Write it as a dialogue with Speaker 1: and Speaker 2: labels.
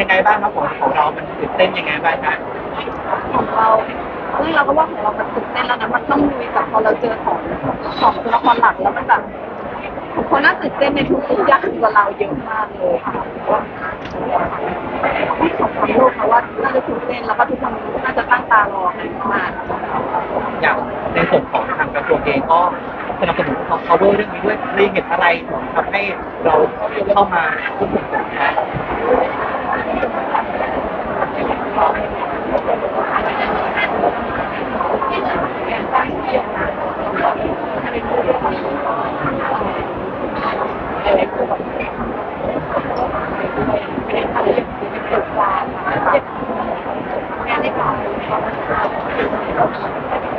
Speaker 1: ยังไงบ้างครับของของเรา มันตื่นเต้นยังไงบ้างครับ
Speaker 2: ของเราเฮ้ยเราก็ว่าของเรามันตื่นเต้นแล้วนะมันต้องลุยกับพอเราเจอของของตัวละครหลักแล้วมันแบบคนน่าตื่นเต้นในทุกๆอย่างกว่าเราเยอะมากเลยค่ะที่ของความรู้เพราะว่าน่าจะตื่นเต้นแล้วก็ทุกคนน่าจะตั้งตารอกันมาก
Speaker 1: อย่างในส่วนของทางกระทรวงเองก็สนับสนุน cover เรื่องนี้ด้วยเรียนเห็นอะไรทำให้เราเข้ามาควบคุม Thank you.